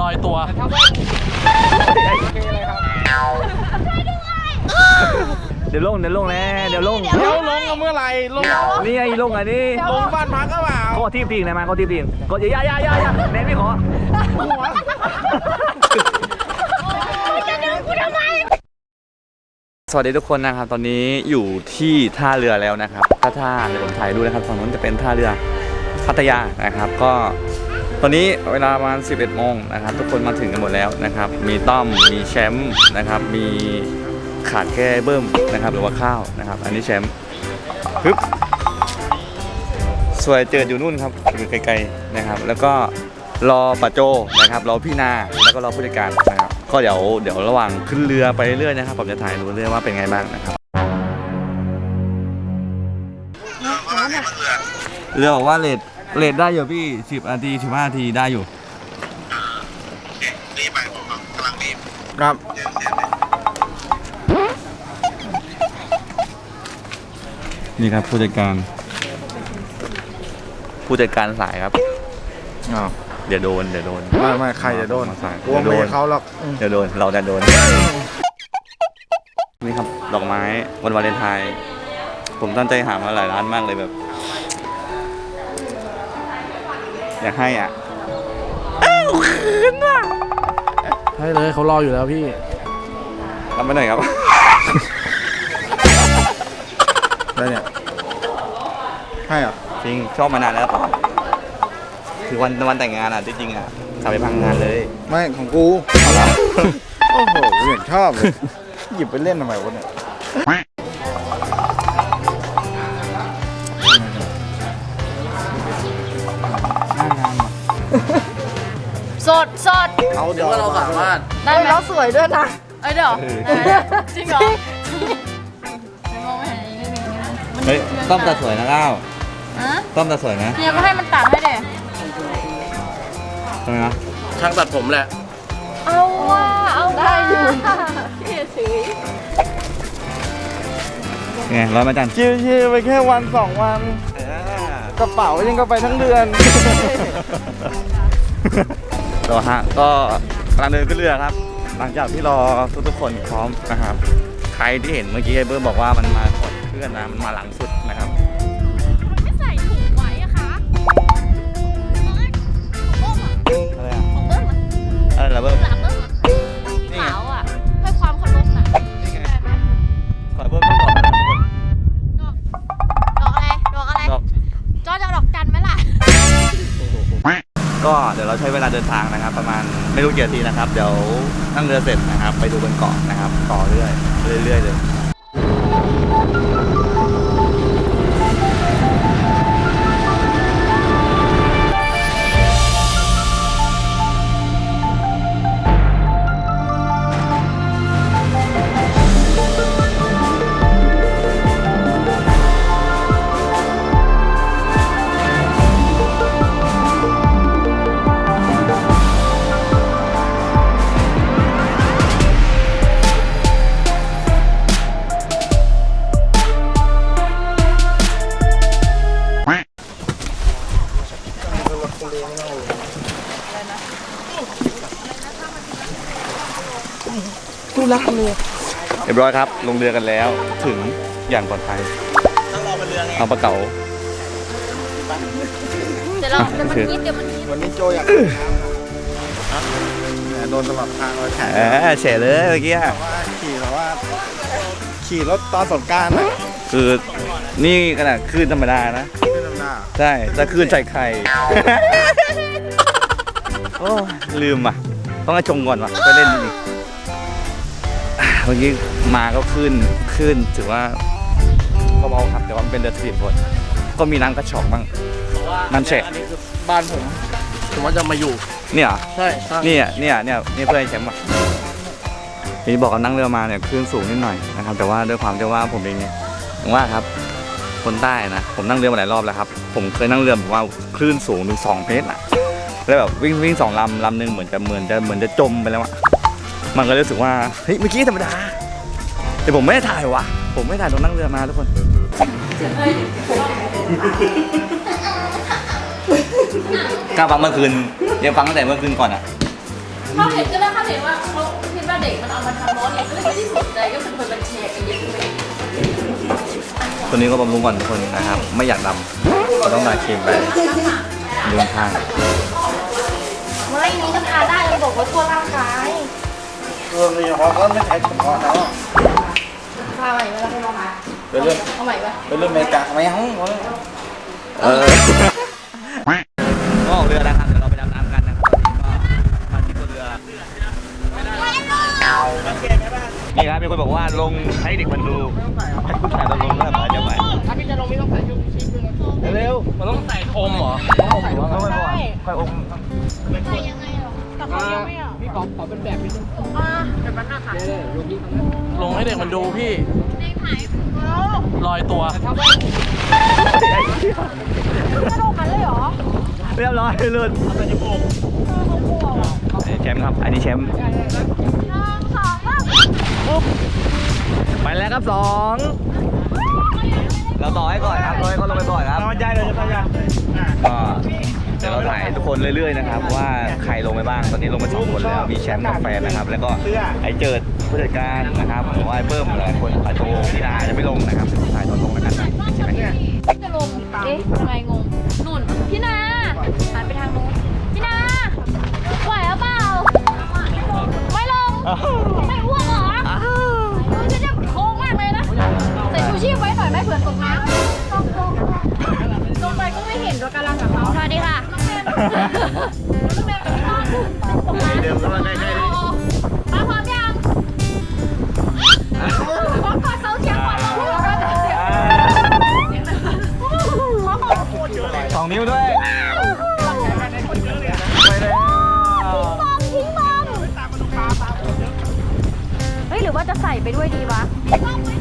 ลอยตัวเดี๋ยวลงเดี๋ยวลงแน่เดี๋ยวลงเดี๋ยวลงเอาเมื่อไหร่ลงนี่ไงลงอันนี้ลงบ้านพักก็เปล่าขอทีบทีไหนมาขอทีบทีกดอย่าอย่าอย่าอย่าเน้นไม่ขอสวัสดีทุกคนนะครับ ตอนนี้อยู่ที่ท่าเรือแล้วนะครับท่าท่าเดี๋ยวผมถ่ายดูนะครับฝั่งนู้นจะเป็นท่าเรือพัทยานะครับ ก็ ตอนนี้เวลาประมาณ 11โมงนะครับ ทุกคนมาถึงกันหมดแล้วนะครับ มีต้อม มีแชมป์นะครับ มีขาดแค่เบิ้มนะครับ หรือว่าข้าวนะครับ อันนี้แชมป์ฮึบสวยเจออยู่นู่นครับอยู่ไกลๆนะครับ แล้วก็รอปะโจนะครับ รอพี่นาแล้วก็รอผู้จัดการนะครับ ก็เดี๋ยวเดี๋ยวระหว่างขึ้นเรือไปเรื่อยๆนะครับผมจะถ่ายดูเรื่อยว่าเป็นไงบ้างนะครับ เรือบอกว่าเลท เลทได้อยู่พี่สิบนาทีสิบห้านาทีได้อยู่ครับนี่ครับผู้จัดการ ผู้จัดการสายครับ อ้าวเดี๋ยวโดน เดี๋ยวโดน ไม่ไม่ใครจะโดนมาสายกลัวไม่ใช่เขาหรอกเดี๋ยวโดน เราจะโดน นี่ครับ ดอกไม้วันวาเลนไทน์ ผมตั้งใจหามาหลายร้านมากเลยแบบ อยากให้อะให้เลยเขารออยู่แล้วพี่ทำไปหน่อยครับ ได้เนี่ย ให้เหรอะจริงชอบมานานแล้วป่ะคือวันวันแต่งงานอะที่จริงอะทำไปพังงานเลยไม่ของกู เอาละ โอ้โหเหมือนชอบเลย หยิบไปเล่นทำไมวะเนี่ย ดสดเอาเดี๋ยวเราสามารถได้ไหมเราสวยด้วยนะเอ้ยเดี๋ยวจริงเหรอเฮ้ยต้อมตาสวยนะก้าวฮะต้อมตาสวยนะเนี่ยก็ให้มันตัดให้เด็ทำไมนะช่างตัดผมแหละ เอาว่าเอาได้อยู่พี่ถือไงร้อยมาจันชิวๆไปแค่วันสองวันกระเป๋ายังก็ไปทั้งเดือน ต่อฮะก็กำลังเดินขึ้นเรือครับ หลังจากที่รอทุกๆคนพร้อมนะครับ ใครที่เห็นเมื่อกี้ไอ้เบิร์ดบอกว่ามันมาก่อนเพื่อนนะมันมาหลังสุดนะครับไม่ใส่ถุงไว้อะคะของเบิ้มอะอะไรอะของเบิ้มอะอะไรล่ะเบิร์ด ใช้เวลาเดินทางนะครับ ประมาณไม่รู้กี่นาทีนะครับ เดี๋ยวนั่งเรือเสร็จนะครับ ไปดูบนเกาะนะครับ ต่อเรื่อยเรื่อยๆเลย ยบร้อยครับ ลงเรือกันแล้ว ถึงอย่างปลอดภัยเอาปลาเก๋าเดี๋ยวเราเดี๋ยวมันคิดเดี๋ยวมันคิดวันนี้โจอยากโดนตลอดทางเลยแขนเออเฉยเลยเมื่อกี้อะว่าขี่แบบว่า ขี่รถตอนสงกรารนะคือนี่ขนาดคลื่นธรรมดานะขึ้นลำหน้าใช่ถ้าคลื่นใส่ไข่ โอ้ลืมอะ ต้องให้ชงก่อนว่ะไปเล่นอีกอะ เมื่อกี้มาก็ขึ้นขึ้นถือว่าเบาๆครับ แต่ว่ามันเป็นเดือดสีบคนก็มีน้ำกระชอกบ้างนั่นแฉะ อันนี้คือบ้านผมผมว่าจะมาอยู่ เนี่ยเหรอใช่ใช่เนี่ยเนี่ยเนี่ยนี่เพื่อนไอ้แชมป์อะนี่บอกกับนั่งเรือมาเนี่ยคลื่นสูงนิดหน่อยนะครับ แต่ว่าด้วยความที่ว่าผมเองเนี่ยอย่างว่าครับ คนใต้นะผมนั่งเรือมาหลายรอบแล้วครับ ผมเคยนั่งเรือแบบว่าคลื่นสูงถึงสองเมตรอะแล้วแบบวิ่งวิ่งสองลำลำหนึ่งเหมือนจะเหมือนจะเหมือนจะจมไปแล้วอะ มันก็เลยรู้สึกว่าเฮ้ยเมื่อกี้ธรรมดา แต่ผมไม่ได้ถ่ายวะผมไม่ได้ถ่ายตรงนั่งเรือมาทุกคนกล้าฟังเมื่อคืนยังฟังตั้งแต่เมื่อคืนก่อนอะเขาเห็นก็ได้เขาเห็นว่าเขาคิดว่าเด็กมันเอามาทำร้อนเนี่ยก็เลยไม่ได้สนใจก็มันเป็นบัญชีกันเยอะเลยตัวนี้ก็บำรุงก่อนทุกคนนะครับ ไม่อยากดำเราต้องทาครีมไปดูข้างไม่นี้ก็ทาได้มันบอกว่าทั่วร่างกาย เออมีเขาก็ไม่ใช้ถุงคอเนาะทาวใหม่ไหมล่ะเอาใหม่เป็นเรื่องเอาใหม่ไหมเป็นเรื่องเมกะไม่เอาเออก็ออกเรือแล้วครับเดี๋ยวเราไปดำน้ำกันนะครับตอนนี้ก็มาที่ตัวเรือนี่ครับมีคนบอกว่าลงให้เด็กมันดูให้ผู้ชายเราลงด้วยเหรอเดี๋ยวไปถ้าพี่จะลงไม่ต้องใส่ชุดชีพด้วยนะเร็วมันต้องใส่อมเหรอต้องอมหรือว่าไงใช่ค่อยอมใช่ยังไงหรอแต่เขายังไม่อะพี่ ขอขอเป็นแบบนิดนึงอ่าเป็นมันหน้าขาเดี๋ยวๆลงพี่ลงให้เด็กมันดูพี่ในถ่ายเออลอยตัวกระโดดกันเลยเหรอเรียบร้อยหลุดเออเขากลัวว่ะแชมป์ครับ อันนี้แชมป์หนึ่งสองสามไปแล้วครับสองเราต่อให้ก่อนครับเราให้เขาลงไปก่อนครับใจเลยจะพยายามก็เดี๋ยวเราถ่ายทุกคนเรื่อยๆนะครับว่าใครลงไปบ้างตอนนี้ลงไปสองคนแล้วมีแชมป์กับแฟนนะครับ แล้วก็ไอ้เจิดผู้จัดการนะครับหรือว่าไอ้เพิ่มหลายคนอาจจะพี่นาจะไม่ลงนะครับจะถ่ายตอนลงแล้วกันนะใช่ไหมจะลงเอ๊ะทำไมงงนุ่นพี่นาหันไปทางนู้น น้องแมวกับพี่ต้นตกน้ำเดี๋ยวเข้ามาใกล้ๆดิมาพร้อมยังพร้อมก่อนเขาเสียงก่อนเราเสียงพร้อมก่อนสองนิ้วด้วยไปแล้วบอมทิ้งบอมเฮ้ยหรือว่าจะใส่ไปด้วยดีวะ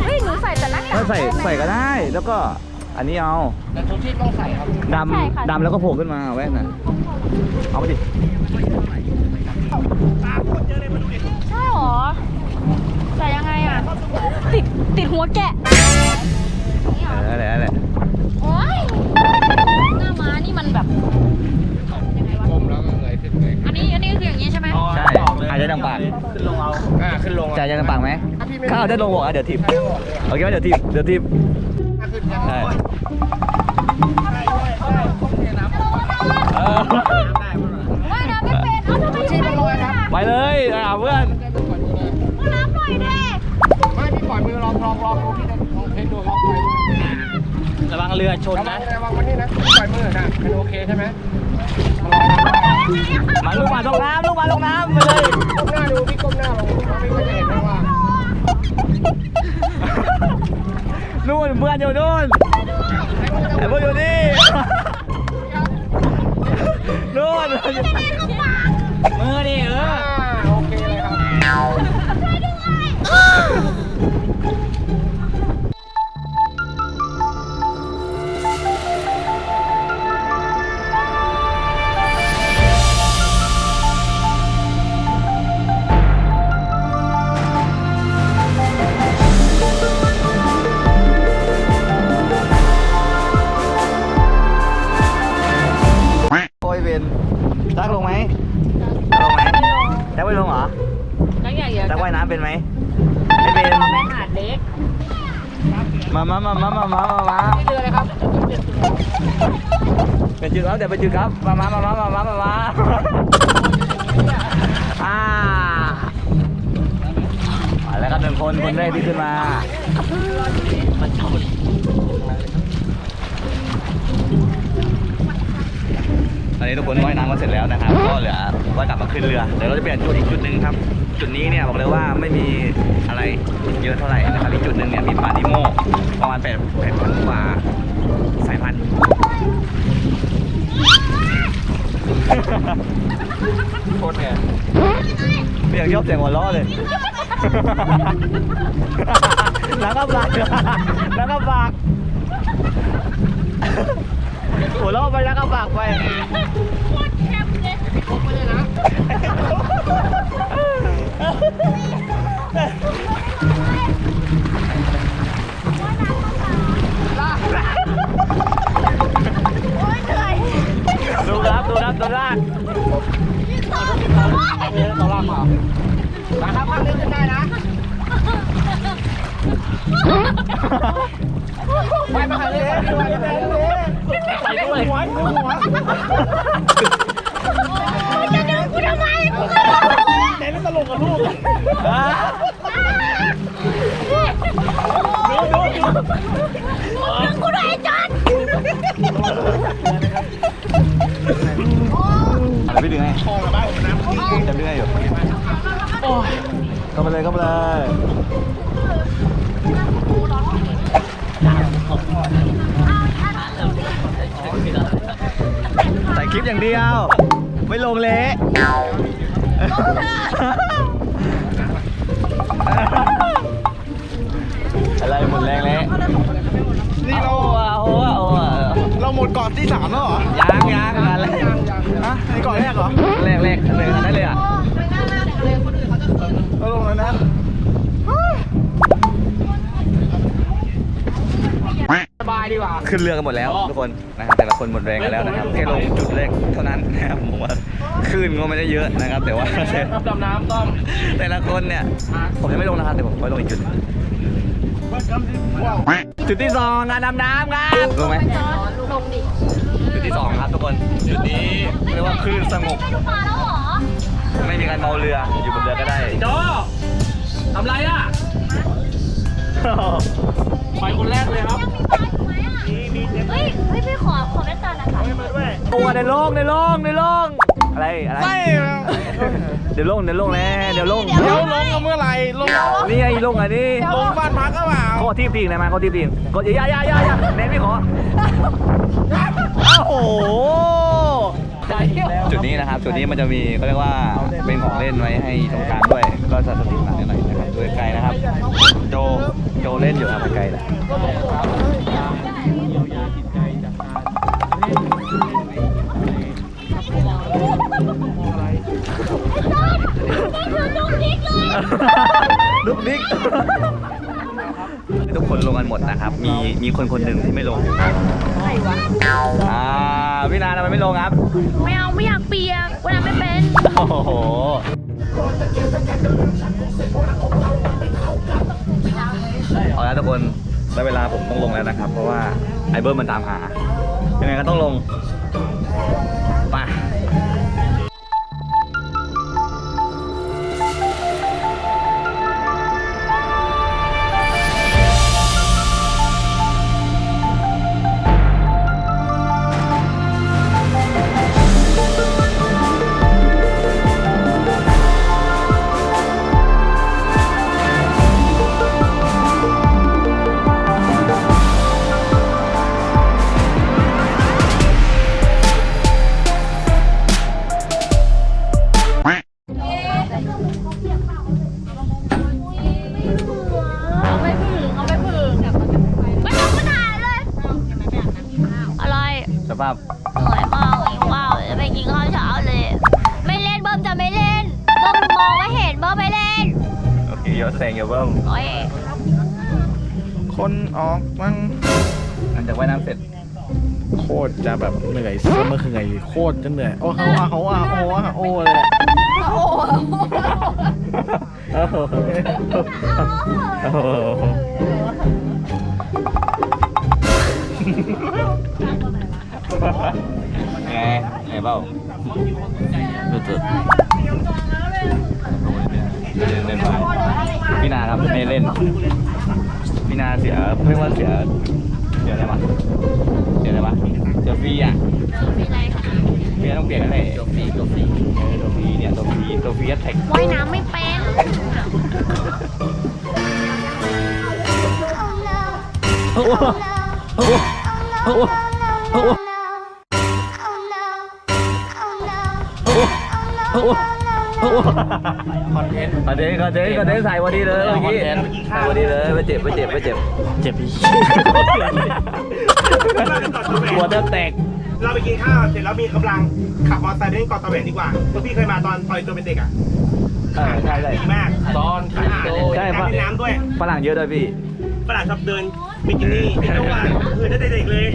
เฮ้ยหนูใส่แต่หน้ากากถ้าใส่ใส่ก็ได้ แล้วก็อันนี้เอาแต่ชุดชีพต้องใส่ครับดำดำแล้วก็โผล่ขึ้นมาแว่นน่ะ เอาไปดิใช่หรอใส่ยังไงอะ ติดติดหัวแกะนี่เหรออะไรอะไรโอ๊ยหน้าม้านี่มันแบบยังไงวะก้มแล้วก็เงยขึ้นเงยอันนี้อันนี้คืออย่างนี้ใช่ไหมใช่หายใจทางปากขึ้นลงเอาอ่าขึ้นลงจ่ายใจทางปากไหมข้าวได้ลงบอกอะเดี๋ยวทิปโอเคไหมเดี๋ยวทิปเดี๋ยวทิปใช่ เออว่ายน้ำไม่เป็นเอาทำไมอยู่ไม่เป็นอะไปเลยอะเพื่อนมารับหน่อยเด้ไม่พี่ปล่อยมือลองลองลองดูพี่จะลองเทสดูลองปล่อยมือระวังเรือชนระวันะงระวังวันนี้นะปล่อยมือนะเป็นโอเคใช่ไหมมาลูกมาลงน้ำลูกมาลงน้ำไปเลยก้มหน้าดูพี่ก้มหน้าลงพี่ก็จะเห็นได้ว่านู่นเพื่อนอยู่นู่นไอ้เพื่อนอยู่นี่นู่ ถึอครับ มามามามามามามาอ่าแล้วก็หนึ่งคนคนแรกที่ขึ้นมาตอนนี้ทุกคนว่ายน้ำมานเสร็จแล้วนะครับ ก็เหลือว่ายกลับมาขึ้นเรือ เดี๋ยวเราจะเปลี่ยนจุดอีกจุดหนึ่งครับ จุดนี้เนี่ยบอกเลยว่าไม่มีอะไรเยอะเท่าไหร่นะครับอีกจุดหนึ่งเนี่ยมีปลาดิโมประมาณแปดแปดพันกว่าสายพันธุ์ โคตรเนี่ยเรียกยอบเสียงหัวล้อเลยแล้วก็ปากแล้วก็ปากหัวล้อไปแล้วก็ปากไปดูครับดูครั โดนลากโดนลากมามาครับภาพนี้ขึ้นได้นะไปมาคันนี้ไปด้วยไปด้วยหัวหัวหัวจะดึงกูทำไมกูก็รอไหนไม่ตลกกับลูกดูดูดูกูด้วยจอน ดึงให้จะดึงให้อยู่เข้ามาเลยเข้ามาเลยใส่คลิปอย่างเดียว ไม่ลงเละอะไรหมดแรงเละนี่เราโอ้โหโอ้โห เราหมดก่อนที่สามแล้วเหรอยังยังอะไรฮะนี่ก่อนแรกเหรอแรกแรกเลยได้เลยอะเราลงแล้วนะขึ้นเรือกันหมดแล้วทุกคนนะครับแต่ละคนหมดแรงกันแล้วนะครับแค่ลงจุดแรกเท่านั้นนะครับผมว่าคลื่นก็ไม่ได้เยอะนะครับ แต่ว่าดำน้ำต้องแต่ละคนเนี่ยผมยังไม่ลงนะครับแต่ผมไปลงอีกจุดจุดที่สองงานดำน้ำครับลงไหม จุดที่สองครับทุกคน จุดนี้เรียกว่าคลื่นสงบมาแล้วเหรอไม่มีการเมาเรือ อยู่บนเรือก็ได้โจทำไรอะ ไปคนแรกเลยครับยังมีปลาอยู่ไหมอะเฮ้ย เฮ้ยพี่ขอ ขอแว่นตาหน่อยค่ะตัวในโลงในโลงในโลงอะไรอะไรไม่เดี๋ยวลงเดี๋ยวลงแน่เดี๋ยวลงเดี๋ยวลงกันเมื่อไหร่ลงนี่ไงลงอันนี้ลงบ้านพักก็เป ล่าข้อที่ปีกไหนมาข้อที่ปีกกดอย่าอย่าอย่าอย่าเน้นไม่ขอโอ้โหจุดนี้นะครับจุดนี้มันจะมีเขาเรียกว่าเป็นของเล่นไว้ให้ตรงกลางด้วย ก็จะสนุกสนานหน่อยนะครับด้วยไกลนะครับ โจโจเล่นอยู่ครับไกลแหละนี่คือลูกพริก เลยลุกนิกทุกคนลงกันหมดนะครับ มีมีคนคนหนึ่งที่ไม่ลงอ่าพี่นาทำไมไม่ลงครับ ไม่เอาไม่อยากเปียกวันนั้นไม่เป็น โอ้โหเอาละทุกคนได้เวลาผมต้องลงแล้วนะครับ เพราะว่าไอเบิร์มันตามหายังไงก็ต้องลง ยอะแซงเยอะเบิ้มโอ้ยคนออกมันหลังจากว่ายน้ำเสร็จ โคตรจะแบบเหนื่อยเมื่อคืนไงโคตรจะเหนื่อยโอ้โหโอ้โหโอ้โหโอ้โหเลยโอ้โหโอ้โหไงไงเบ้าดูจุดเล่นเล่นไปพี่นาครับไพี่นาเสียเรียกว่าเสียเสียอะไรมาเสียอะไรมาเสียฟรีอะมีอะไรคะเมียต้องเปลี่ยนอะไรตัวฟรีตัวฟรีตัวฟรีเนี่ยตัวฟรีตัวฟรีแท็กว่ายน้ำไม่เป็นโอ้โหโอ้โคอนเทนต์คอนเทนต์คอนเทนต์คอนเทนต์ใส่พอดีเลยเมื่อกี้ใส่พอดีเลยไม่เจ็บไม่เจ็บไม่เจ็บเจ็บพี่หัวจะแตกเราไปกินข้าวเสร็จแล้วมีกำลังขับมอเตอร์ไซค์ไปเล่นเกาะตะแหวนดีกว่าเพราะพี่เคยมาตอนตอนตัวเป็นเด็กอะเออใช่ใช่ดีมากตอนสะอาดเลยใช่การปะเล่นน้ำด้วยฝรั่งเยอะด้วยพี่ฝรั่งชอบเดินบิกินี่ไม่รู้ว่าคือตั้งแต่เด็กเลย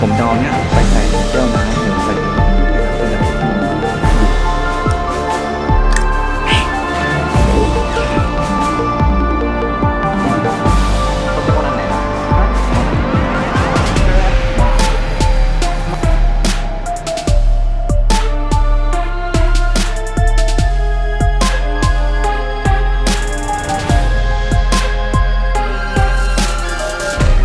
ผมจะเอาเนี่ยไปใส่